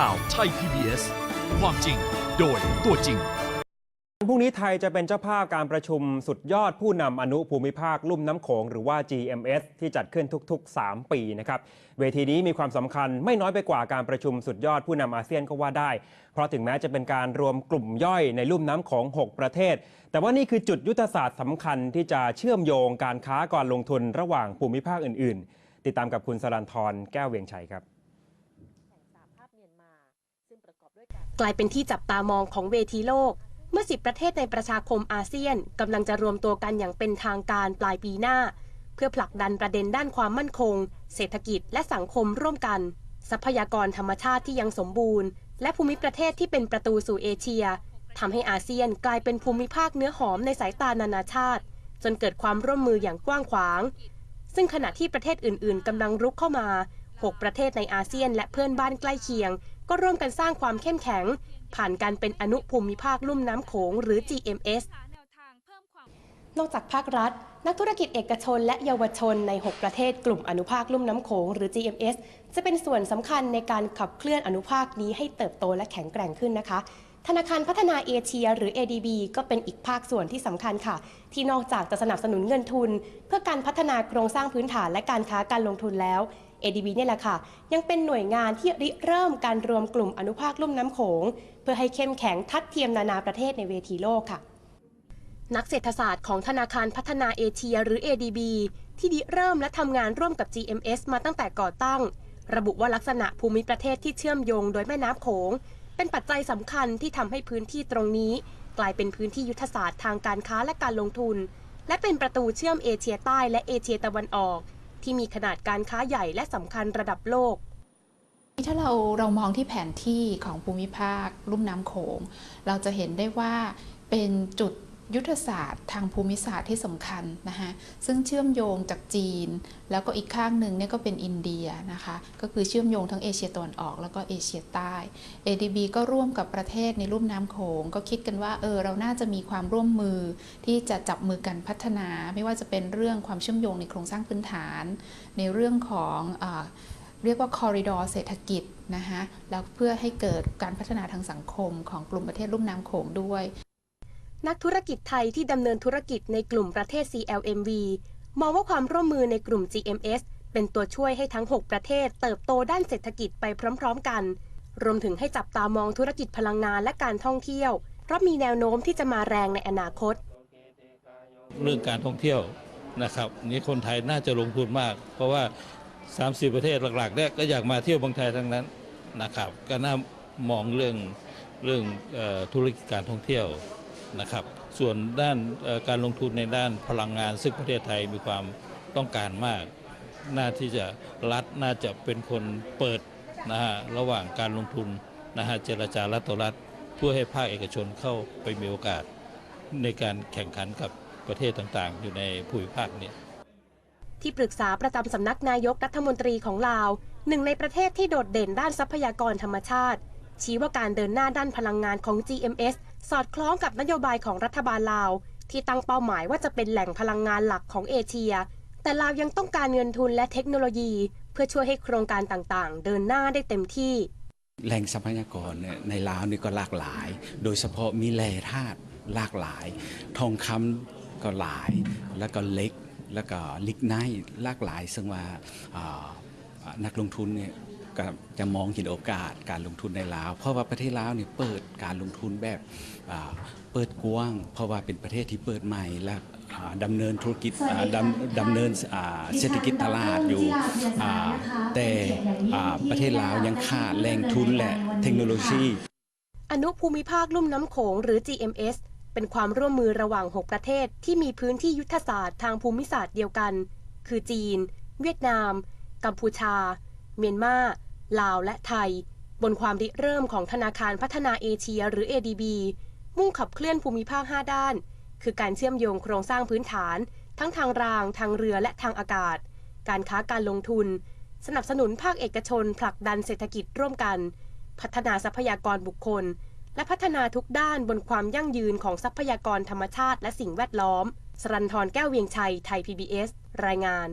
ข่าวไทย PBS ความจริงโดยตัวจริง พรุ่งนี้ไทยจะเป็นเจ้าภาพการประชุมสุดยอดผู้นำอนุภูมิภาคลุ่มน้ำโขงหรือว่า GMS ที่จัดขึ้นทุก ๆ 3 ปีนะครับ เวทีนี้มีความสำคัญไม่น้อยไปกว่าการประชุมสุดยอดผู้นำอาเซียนก็ว่าได้ เพราะถึงแม้จะเป็นการรวมกลุ่มย่อยในลุ่มน้ำโขง6 ประเทศ แต่ว่านี่คือจุดยุทธศาสตร์สำคัญที่จะเชื่อมโยงการค้าก่อนลงทุนระหว่างภูมิภาคอื่น ๆ ติดตามกับคุณสรันทรแก้วเวียงชัยครับ กลายเป็นที่จับตามองของเวทีโลก เมื่อ 10 ประเทศในประชาคมอาเซียนกำลังจะรวมตัวกันอย่างเป็นทางการปลายปีหน้า เพื่อผลักดันประเด็นด้านความมั่นคง เศรษฐกิจและสังคมร่วมกัน ทรัพยากรธรรมชาติที่ยังสมบูรณ์ และภูมิประเทศที่เป็นประตูสู่เอเชียทำให้อาเซียนกลายเป็นภูมิภาคเนื้อหอมในสายตานานาชาติ จนเกิดความร่วมมืออย่างกว้างขวาง ซึ่งขณะที่ประเทศอื่น ๆกำลังรุกเข้ามา 6 ประเทศในอาเซียนและเพื่อนบ้านใกล้เคียง ก็ร่วมกันสร้างความเข้มแข็ง ผ่านการเป็นอนุภูมิภาคลุ่มน้ำโขงหรือ GMS นอกจากภาครัฐ นักธุรกิจเอกชนและเยาวชนใน 6 ประเทศกลุ่มอนุภาคลุ่มน้ำโขงหรือ GMS จะเป็นส่วนสำคัญในการขับเคลื่อนอนุภาคนี้ให้เติบโตและแข็งแกร่งขึ้นนะคะธนาคารพัฒนาเอเชีย หรือ ADB ก็เป็นอีกภาคส่วนที่สำคัญค่ะ ที่นอกจากจะสนับสนุนเงินทุน เพื่อการพัฒนาโครงสร้างพื้นฐานและการค้าการลงทุนแล้ว ADB เนี่ยแหละค่ะ ยังเป็นหน่วยงานที่ริเริ่มการรวมกลุ่มอนุภาคลุ่มน้ำโขง เพื่อให้เข้มแข็งทัดเทียมนานาประเทศในเวทีโลกค่ะ นักเศรษฐศาสตร์ของธนาคารพัฒนาเอเชียหรือ ADB ที่ริเริ่มและทำงานร่วมกับ GMS มาตั้งแต่ก่อตั้ง ระบุว่าลักษณะภูมิประเทศที่เชื่อมโยงโดยแม่น้ำโขง เป็นปัจจัยสำคัญที่ทำให้พื้นที่ตรงนี้ กลายเป็นพื้นที่ยุทธศาสตร์ทางการค้าและการลงทุน และเป็นประตูเชื่อมเอเชียใต้และเอเชียตะวันออก ที่มีขนาดการค้าใหญ่และสำคัญระดับโลกถ้าเราเรามองที่แผนที่ของภูมิภาค ลุ่มน้ำโขง เราจะเห็นได้ว่าเป็นจุด ยุทธศาสตร์ทางภูมิศาสตร์ที่สำคัญนะคะซึ่งเชื่อมโยงจากจีน แล้วก็อีกข้างหนึ่งเนี่ยก็เป็นอินเดียนะคะก็คือเชื่อมโยงทั้งเอเชียตะวันออกแล้วก็เอเชียใต้ ADB ก็ร่วมกับประเทศในลุ่มน้ำโขงก็คิดกันว่าเออเราน่าจะมีความร่วมมือที่จะจับมือกันพัฒนา ไม่ว่าจะเป็นเรื่องความเชื่อมโยงในโครงสร้างพื้นฐาน ในเรื่องของอาเรียกว่าคอริดอร์เศรษฐกิจนะคะแล้วเพื่อให้เกิดการพัฒนาทางสังคมของกลุ่มประเทศลุ่มน้ำโขงด้วย นักธุรกิจไทยที่ดำเนินธุรกิจในกลุ่มประเทศ CLMV มองว่าความร่วมมือในกลุ่ม GMS เป็นตัวช่วยให้ทั้ง 6 ประเทศเติบโตด้านเศรษฐกิจไปพร้อม ๆ กัน รวมถึงให้จับตามองธุรกิจพลังงานและการท่องเที่ยว เพราะมีแนวโน้มที่จะมาแรงในอนาคต เรื่องการท่องเที่ยวนะครับนี่คนไทยน่าจะลงทุนมาก เพราะว่า 30 ประเทศหลักๆเนี่ยก็อยากมาเที่ยวเมืองไทยทั้งนั้นนะครับ ก็น่ามองเรื่องเรื่องออธุรกิจการท่องเที่ยว นะครับ ส่วนด้านการลงทุนในด้านพลังงาน ซึ่งประเทศไทยมีความต้องการมาก น่าที่จะรัฐน่าจะเป็นคนเปิดนะฮะระหว่างการลงทุนนะฮะเจรจารัฐต่อรัฐเพื่อให้ภาคเอกชนเข้าไปมีโอกาส ในการแข่งขันกับประเทศต่างๆ อยู่ในภูมิภาคเนี่ยที่ปรึกษาประจำสำนักนายกรัฐมนตรีของลาว หนึ่งในประเทศที่โดดเด่นด้านทรัพยากรธรรมชาติ ชี้ว่าการเดินหน้าด้านพลังงานของ GMS สอดคล้องกับนโยบายของรัฐบาลลาว ที่ตั้งเป้าหมายว่าจะเป็นแหล่งพลังงานหลักของเอเชีย แต่ลาวยังต้องการเงินทุนและเทคโนโลยี เพื่อช่วยให้โครงการต่างๆ เดินหน้าได้เต็มที่ แหล่งทรัพยากรในลาวนี่ก็หลากหลาย โดยเฉพาะมีแร่ธาตุหลากหลาย ทองคำก็หลายแล้วก็เล็กแล้วก็ลิกไนท์หลากหลายซึ่งว่านักลงทุนเนี่ย ก็จะมองเห็นโอกาสการลงทุนในลาว เพราะว่าประเทศลาวเนี่ยเปิดการลงทุนแบบเปิดกว้าง เพราะว่าเป็นประเทศที่เปิดใหม่และอ่าดำเนินธุรกิจอ่าดำดำเนินเศรษฐกิจตลาดอยู่ แต่ประเทศลาวยังขาดแหล่งทุนและเทคโนโลยีอนุภูมิภาคลุ่มน้ำโขงหรือ GMS เป็นความร่วมมือระหว่าง 6 ประเทศที่มีพื้นที่ยุทธศาสตร์ทางภูมิศาสตร์เดียวกัน คือจีน เวียดนาม กัมพูชา เมียนมาลาวและไทย บนความริเริ่มของธนาคารพัฒนาเอเชียหรือ ADB มุ่งขับเคลื่อนภูมิภาค 5 ด้าน คือการเชื่อมโยงโครงสร้างพื้นฐาน ทั้งทางราง ทางเรือและทางอากาศ การค้าการลงทุน สนับสนุนภาคเอกชน ผลักดันเศรษฐกิจร่วมกัน พัฒนาทรัพยากรบุคคล และพัฒนาทุกด้านบนความยั่งยืนของทรัพยากรธรรมชาติและสิ่งแวดล้อม สรันทรแก้วเวียงชัย ไทย PBS รายงาน